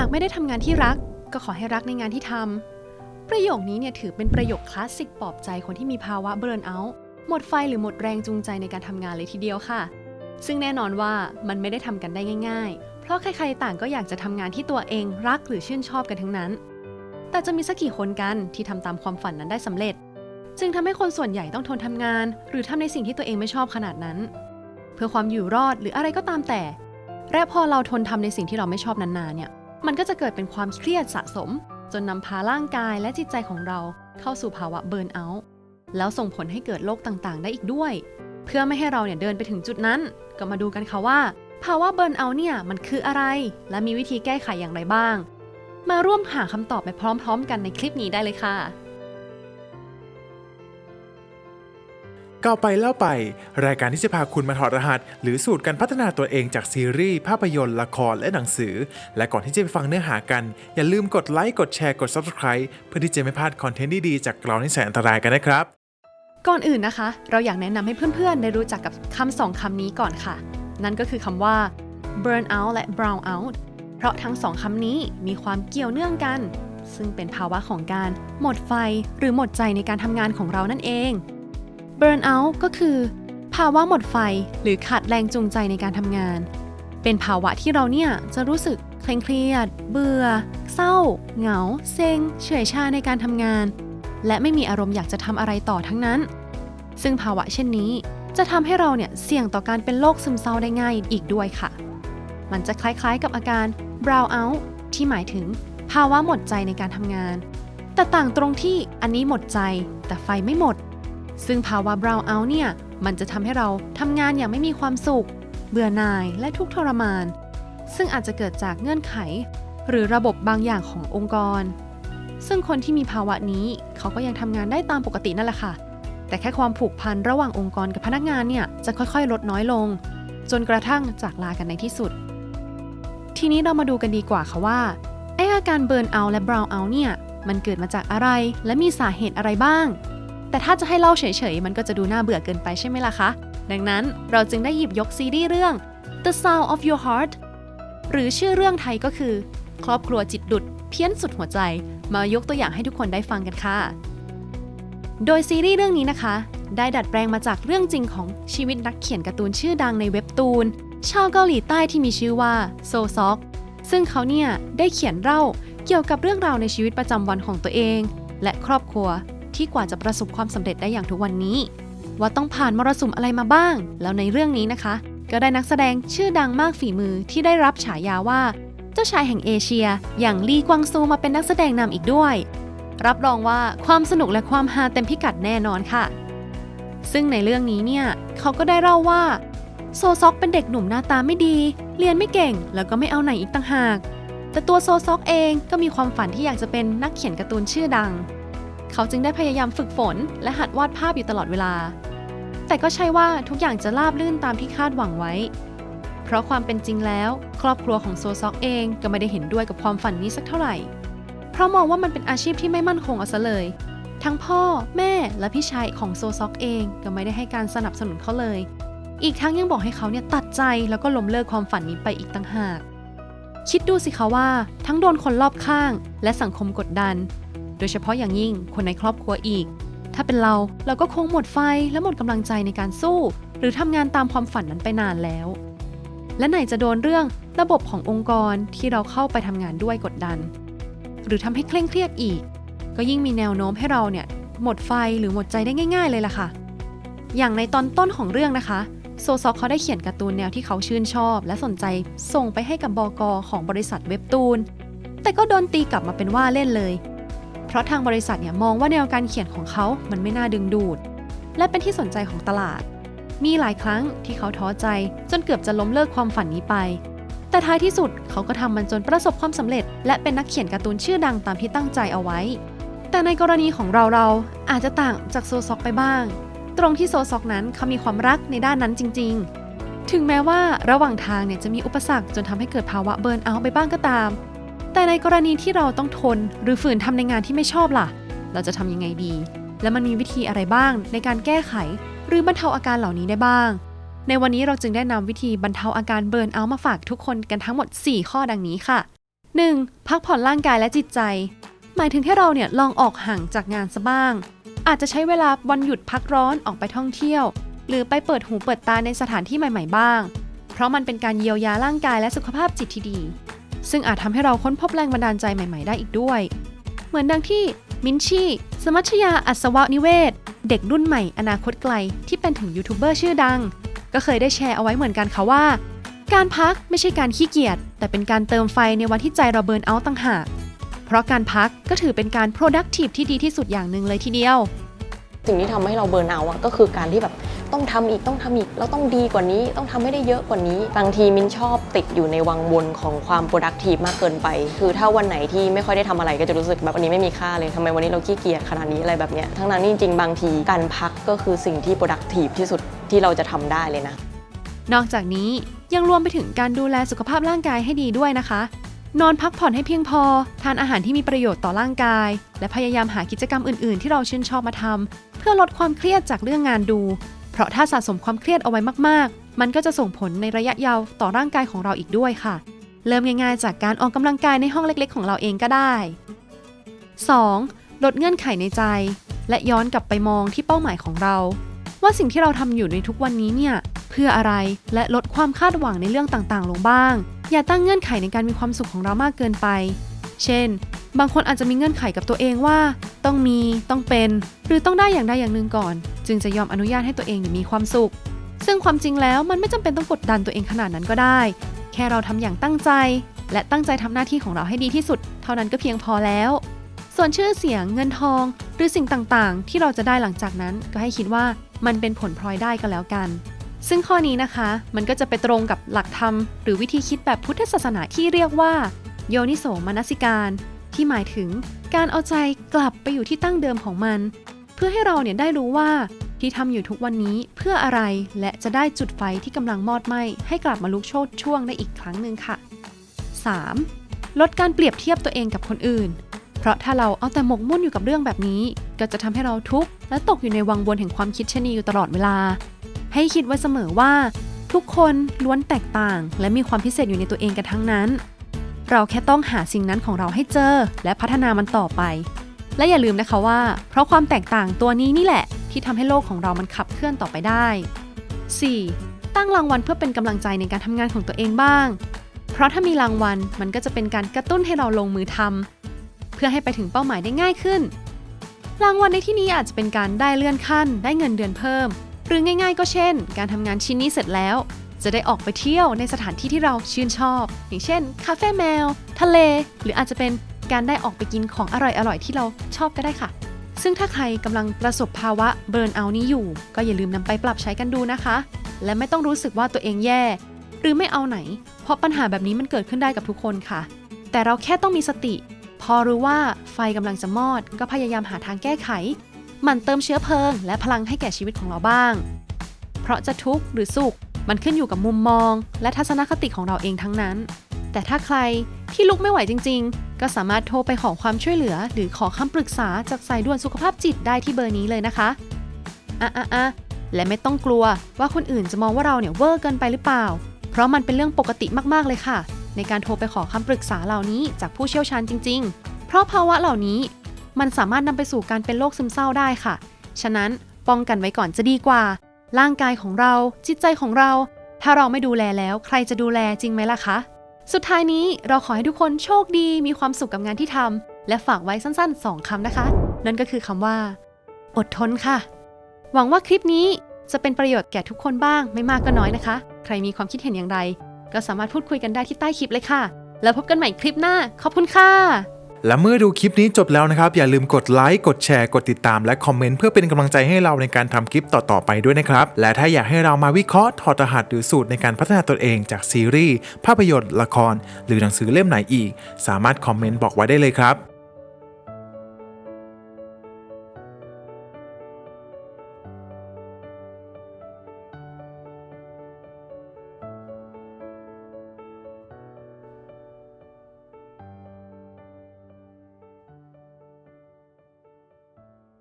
ากไม่ได้ทำงานที่รัก ก็ขอให้รักในงานที่ทำประโยคนี้เนี่ยถือเป็นประโยคคลาสสิกปลอบใจคนที่มีภาวะเบิร์นเอาท์หมดไฟหรือหมดแรงจูงใจในการทำงานเลยทีเดียวค่ะ ซึ่งแน่นอนว่ามันไม่ได้ทำกันได้ง่าย ๆ เพราะใครๆต่างก็อยากจะทำงานที่ตัวเองรักหรือชื่นชอบกันทั้งนั้น แต่จะมีสักกี่คนกันที่ทำตามความฝันนั้นได้สำเร็จ จึงทำให้คนส่วนใหญ่ต้องทนทำงาน หรือทำในสิ่งที่ตัวเองไม่ชอบขนาดนั้น เพื่อความอยู่รอดหรืออะไรก็ตามแต่และพอเราทนทำในสิ่งที่เราไม่ชอบนานๆเนี่ย มันก็จะเกิดเป็นความเครียดสะสม จนนำพาร่างกายและจิตใจของเราเข้าสู่ภาวะเบิร์นเอาท์แล้วส่งผลให้เกิดโรคต่างๆ ได้อีกด้วย เพื่อไม่ให้เราเนี่ยเดินไปถึงจุดนั้น ก็มาดูกันค่ะว่า ภาวะเบิร์นเอาท์เนี่ยมันคืออะไร และมีวิธีแก้ไขอย่างไรบ้าง มาร่วมหาคำตอบไปพร้อม ๆ กันในคลิปนี้ได้เลยค่ะ ก้าวไปเล่าไป รายการที่จะพาคุณมาถอดรหัส หรือสูตรการพัฒนาตัวเองจากซีรีส์ ภาพยนตร์ ละครและหนังสือ และก่อนที่จะไปฟังเนื้อหากัน อย่าลืมกดไลค์กดแชร์กด Subscribe เพื่อที่จะไม่พลาดคอนเทนต์ดีๆจากเราในแสนอันตรายกันนะครับ ก่อนอื่นนะคะ เราอยากแนะนำให้เพื่อนๆ ได้รู้จักกับคำสองคำนี้ก่อนค่ะ นั่นก็คือคำว่า burn out และ brown out เพราะทั้งสองคำนี้มีความเกี่ยวเนื่องกัน ซึ่งเป็นภาวะของการหมดไฟหรือหมดใจในการทำงานของเรานั่นเอง burn out ก็คือ ภาวะหมดไฟหรือขาดแรงจูงใจในการทำงาน เป็นภาวะที่เราเนี่ยจะรู้สึกเคร่งเครียด เบื่อ เศร้า เหงา เซ็ง เฉื่อยชาในการทำงาน และไม่มีอารมณ์อยากจะทำอะไรต่อทั้งนั้น ซึ่งภาวะเช่นนี้จะทำให้เราเนี่ยเสี่ยงต่อการเป็นโรคซึมเศร้าได้ง่ายอีกด้วยค่ะ มันจะคล้ายๆกับอาการ brown out ที่หมายถึงภาวะหมดใจในการทำงาน แต่ต่างตรงที่อันนี้หมดใจแต่ไฟไม่หมด ซึ่งภาวะ brown out เนี่ย มันจะทำให้เราทำงานอย่างไม่มีความสุข เบื่อหน่ายและทุกทรมาน ซึ่งอาจจะเกิดจากเงื่อนไข หรือระบบบางอย่างขององค์กร ซึ่งคนที่มีภาวะนี้เขาก็ยังทำงานได้ตามปกตินั่นแหละค่ะ แต่แค่ความผูกพันระหว่างองค์กรกับพนักงานเนี่ยจะค่อยๆ ลดน้อยลง จนกระทั่งจากลากันในที่สุด ทีนี้เรามาดูกันดีกว่าค่ะว่าไออาการเบิร์นเอาและบราวน์เอาเนี่ยมันเกิดมาจากอะไรและมีสาเหตุอะไรบ้าง แต่ถ้าจะให้เล่าเฉยๆ มันก็จะดูน่าเบื่อเกินไปใช่ไหมล่ะคะ ดังนั้นเราจึงได้หยิบยกซีรีส์เรื่อง The Sound of Your Heart หรือชื่อเรื่องไทยก็คือ ครอบครัวจิตดุดเพี้ยนสุดหัวใจ มายกตัวอย่างให้ทุกคนได้ฟังกันค่ะ โดยซีรีส์เรื่องนี้นะคะ ได้ดัดแปลงมาจากเรื่องจริงของชีวิตนักเขียนการ์ตูนชื่อดังในเว็บตูน ชาวเกาหลีใต้ที่มีชื่อว่าโซซอกซึ่งเขาเนี่ยได้เขียนเล่าเกี่ยวกับเรื่องราวในชีวิตประจำวันของตัวเอง และครอบครัว ที่กว่าจะประสบความสำเร็จได้อย่างทุกวันนี้ ว่าต้องผ่านมรสุมอะไรมาบ้าง แล้วในเรื่องนี้นะคะ ก็ได้นักแสดงชื่อดังมากฝีมือที่ได้รับฉายาว่า เจ้าชายแห่งเอเชีย อย่างลีกวางซูมาเป็นนักแสดงนำอีกด้วย รับรองว่าความสนุกและความฮาเต็มพิกัดแน่นอนค่ะ ซึ่งในเรื่องนี้เนี่ยเขาก็ได้เล่าว่าโซซอกเป็นเด็กหนุ่มหน้าตาไม่ดี เรียนไม่เก่ง แล้วก็ไม่เอาไหนอีกต่างหาก แต่ตัวโซซอกเองก็มีความฝันที่อยากจะเป็นนักเขียนการ์ตูนชื่อดัง เขาจึงได้พยายามฝึกฝน และหัดวาดภาพอยู่ตลอดเวลา แต่ก็ใช่ว่าทุกอย่างจะราบลื่นตามที่คาดหวังไว้ เพราะความเป็นจริงแล้ว ครอบครัวของโซซอกเองก็ไม่ได้เห็นด้วยกับความฝันนี้สักเท่าไหร่ เพราะมองว่ามันเป็นอาชีพที่ไม่มั่นคงเอาซะเลย ทั้งพ่อ แม่และพี่ชายของโซซอกเองก็ไม่ได้ให้การสนับสนุนเขาเลย อีกทั้งยังบอกให้เขาเนี่ยตัดใจแล้วก็ล้มเลิกความฝันนี้ไปอีกต่างหากคิดดูสิคะว่าทั้งโดนคนรอบข้าง และสังคมกดดัน โดยเฉพาะอย่างยิ่งคนในครอบครัวอีก ถ้าเป็นเราเราก็คงหมดไฟและหมดกำลังใจในการสู้ หรือทำงานตามความฝันนั้นไปนานแล้ว และไหนจะโดนเรื่องระบบขององค์กรที่เราเข้าไปทำงานด้วยกดดัน หรือทำให้เคร่งเครียดอีก ก็ยิ่งมีแนวโน้มให้เราเนี่ยหมดไฟหรือหมดใจได้ง่าย ๆ เลยล่ะค่ะ อย่างในตอนต้นของเรื่องนะคะโซซอกเขาได้เขียนการ์ตูนแนวที่เขาชื่นชอบ และสนใจส่งไปให้กับบอกอของบริษัทเว็บตูน แต่ก็โดนตีกลับมาเป็นว่าเล่นเลย เพราะทางบริษัทเนี่ยมองว่าแนวการเขียนของเขามันไม่น่าดึงดูด และเป็นที่สนใจของตลาด มีหลายครั้งที่เขาท้อใจ จนเกือบจะล้มเลิกความฝันนี้ไป แต่ท้ายที่สุดเขาก็ทำมันจนประสบความสำเร็จ และเป็นนักเขียนการ์ตูนชื่อดังตามที่ตั้งใจเอาไว้ แต่ในกรณีของเราเราอาจจะต่างจากโซซอกไปบ้าง ตรงที่โซซอกนั้นเขามีความรักในด้านนั้นจริง ๆ ถึงแม้ว่าระหว่างทางเนี่ยจะมีอุปสรรคจนทำให้เกิดภาวะเบิร์นเอาท์ไปบ้างก็ตาม แต่ในกรณีที่เราต้องทนหรือฝืนทำในงานที่ไม่ชอบล่ะ เราจะทำยังไงดี และมันมีวิธีอะไรบ้างในการแก้ไข หรือบรรเทาอาการเหล่านี้ได้บ้าง ในวันนี้เราจึงได้นำวิธีบรรเทาอาการเบิร์นเอามาฝากทุกคนกันทั้งหมด 4 ข้อดังนี้ค่ะ 1. พักผ่อนร่างกายและจิตใจ หมายถึงให้เราเนี่ยลองออกห่างจากงานซะบ้าง อาจจะใช้เวลาวันหยุดพักร้อนออกไปท่องเที่ยว หรือไปเปิดหูเปิดตาในสถานที่ใหม่ ๆ บ้าง เพราะมันเป็นการเยียวยาร่างกายและสุขภาพจิตที่ดี ซึ่งอาจทำให้เราค้นพบแรงบันดาลใจใหม่ๆ ได้อีกด้วย เหมือนดังที่มินชี่สมัชยาอัศวนิเวศ เด็กรุ่นใหม่อนาคตไกล ที่เป็นถึงยูทูบเบอร์ชื่อดัง ก็เคยได้แชร์เอาไว้เหมือนกันค่ะว่า การพักไม่ใช่การขี้เกียจแต่เป็นการเติมไฟในวันที่ใจเราเบิร์นเอาท์ต่างหากเพราะการพักก็ถือเป็นการ productive ที่ดีที่สุดอย่างหนึ่งเลยทีเดียว สิ่งที่ทำให้เราเบิร์นเอาท์อะก็คือการที่แบบต้องทำอีกต้องทำอีกแล้วต้องดีกว่านี้ต้องทำให้ได้เยอะกว่านี้ บางทีมินชอบติดอยู่ในวังวนของความ productive มากเกินไป คือถ้าวันไหนที่ไม่ค่อยได้ทำอะไรก็จะรู้สึกแบบวันนี้ไม่มีค่าเลยทำไมวันนี้เราขี้เกียจขนาดนี้อะไรแบบเนี้ยทั้งนั้นจริงๆบางทีการพักก็คือสิ่งที่ productive ที่สุดที่เราจะทำได้เลยนะ นอกจากนี้ยังรวมไปถึงการดูแลสุขภาพร่างกายให้ดีด้วยนะคะ นอนพักผ่อนให้เพียงพอ ทานอาหารที่มีประโยชน์ต่อร่างกาย และพยายามหากิจกรรมอื่นๆ ที่เราชื่นชอบมาทำเพื่อลดความเครียดจากเรื่องงานดู เพราะถ้าสะสมความเครียดเอาไว้มากๆ มันก็จะส่งผลในระยะยาวต่อร่างกายของเราอีกด้วยค่ะ เริ่มง่ายๆ จากการออกกำลังกายในห้องเล็กๆ ของเราเองก็ได้ 2. ลดเงื่อนไขในใจ และย้อนกลับไปมองที่เป้าหมายของเรา ว่าสิ่งที่เราทำอยู่ในทุกวันนี้เนี่ย เพื่ออะไร และลดความคาดหวังในเรื่องต่างๆ ลงบ้าง อย่าตั้งเงื่อนไขในการมีความสุขของเรามากเกินไป เช่น บางคนอาจจะมีเงื่อนไขกับตัวเองว่า ต้องมี ต้องเป็น หรือต้องได้อย่างใดอย่างหนึ่งก่อน จึงจะยอมอนุญาตให้ตัวเองมีความสุข ซึ่งความจริงแล้วมันไม่จำเป็นต้องกดดันตัวเองขนาดนั้นก็ได้ แค่เราทำอย่างตั้งใจ และตั้งใจทำหน้าที่ของเราให้ดีที่สุด เท่านั้นก็เพียงพอแล้วส่วนชื่อเสียงเงินทอง หรือสิ่งต่างๆ ที่เราจะได้หลังจากนั้นก็ให้คิดว่ามันเป็นผลพลอยได้ก็แล้วกัน ซึ่งข้อนี้นะคะมันก็จะไปตรงกับหลักธรรม หรือวิธีคิดแบบพุทธศาสนาที่เรียกว่า โยนิโสมนสิการ ที่หมายถึงการเอาใจกลับไปอยู่ที่ตั้งเดิมของมัน เพื่อให้เราเนี่ยได้รู้ว่าที่ทำอยู่ทุกวันนี้เพื่ออะไรและจะได้จุดไฟที่กำลังมอดไหม้ให้กลับมาลุกโชนช่วงได้อีกครั้งหนึ่งค่ะ 3. ลดการเปรียบเทียบตัวเองกับคนอื่น เพราะถ้าเราเอาแต่หมกมุ่นอยู่กับเรื่องแบบนี้ ก็จะทำให้เราทุกข์และตกอยู่ในวังวนแห่งความคิดเชนีอยู่ตลอดเวลา ให้คิดไว้เสมอว่า ทุกคนล้วนแตกต่าง และมีความพิเศษอยู่ในตัวเองกันทั้งนั้น เราแค่ต้องหาสิ่งนั้นของเราให้เจอ และพัฒนามันต่อไป และอย่าลืมนะคะว่า เพราะความแตกต่างตัวนี้นี่แหละ ที่ทำให้โลกของเรามันขับเคลื่อนต่อไปได้ 4. ตั้งรางวัลเพื่อเป็นกำลังใจในการทำงานของตัวเองบ้าง เพราะถ้ามีรางวัลมันก็จะเป็นการกระตุ้นให้เราลงมือทำเพื่อให้ไปถึงเป้าหมายได้ง่ายขึ้น รางวัลในที่นี้อาจจะเป็นการได้เลื่อนขั้น ได้เงินเดือนเพิ่ม หรือง่ายๆ ก็เช่น การทำงานชิ้นนี้เสร็จแล้ว จะได้ออกไปเที่ยวในสถานที่ที่เราชื่นชอบ อย่างเช่น คาเฟ่แมว ทะเล หรืออาจจะเป็นการได้ออกไปกินของอร่อยๆ ที่เราชอบก็ได้ค่ะ ซึ่งถ้าใครกำลังประสบภาวะเบิร์นเอานี้อยู่ ก็อย่าลืมนำไปปรับใช้กันดูนะคะ และไม่ต้องรู้สึกว่าตัวเองแย่ หรือไม่เอาไหน เพราะปัญหาแบบนี้มันเกิดขึ้นได้กับทุกคนค่ะ แต่เราแค่ต้องมีสติ พอรู้ว่าไฟกำลังจะมอด ก็พยายามหาทางแก้ไข มันเติมเชื้อเพลิง และพลังให้แก่ชีวิตของเราบ้าง เพราะจะทุกข์หรือสุข มันขึ้นอยู่กับมุมมอง และทัศนคติของเราเองทั้งนั้น แต่ถ้าใครที่ลุกไม่ไหวจริง ๆ ก็สามารถโทรไปขอความช่วยเหลือ หรือขอคำปรึกษาจากสายด่วนสุขภาพจิตได้ที่เบอร์นี้เลยนะคะอะอะอะและไม่ต้องกลัวว่าคนอื่นจะมองว่าเราเนี่ยเวอร์เกินไปหรือเปล่า เพราะมันเป็นเรื่องปกติมากๆเลยค่ะ ในการโทรไปขอคำปรึกษาเหล่านี้จากผู้เชี่ยวชาญจริง ๆ เพราะภาวะเหล่านี้ มันสามารถนำไปสู่การเป็นโรคซึมเศร้าได้ค่ะ ฉะนั้นป้องกันไว้ก่อนจะดีกว่า ร่างกายของเรา จิตใจของเรา ถ้าเราไม่ดูแลแล้วใครจะดูแลจริงไหมล่ะคะ สุดท้ายนี้เราขอให้ทุกคนโชคดี มีความสุขกับงานที่ทำและฝากไว้สั้นๆ 2คำนะคะ นั่นก็คือคำว่า อดทนค่ะ หวังว่าคลิปนี้จะเป็นประโยชน์แก่ทุกคนบ้างไม่มากก็น้อยนะคะ ใครมีความคิดเห็นอย่างไร ก็สามารถพูดคุยกันได้ที่ใต้คลิปเลยค่ะ แล้วพบกันใหม่คลิปหน้า ขอบคุณค่ะ และเมื่อดูคลิปนี้จบแล้วนะครับ อย่าลืมกดไลค์กดแชร์กดติดตามและคอมเมนต์เพื่อเป็นกำลังใจให้เราในการทำคลิปต่อๆไปด้วยนะครับ และถ้าอยากให้เรามาวิเคราะห์ถอดรหัสหรือสูตรในการพัฒนาตนเองจากซีรีส์ภาพยนตร์ ละคร หรือหนังสือเล่มไหนอีก สามารถคอมเมนต์บอกไว้ได้เลยครับ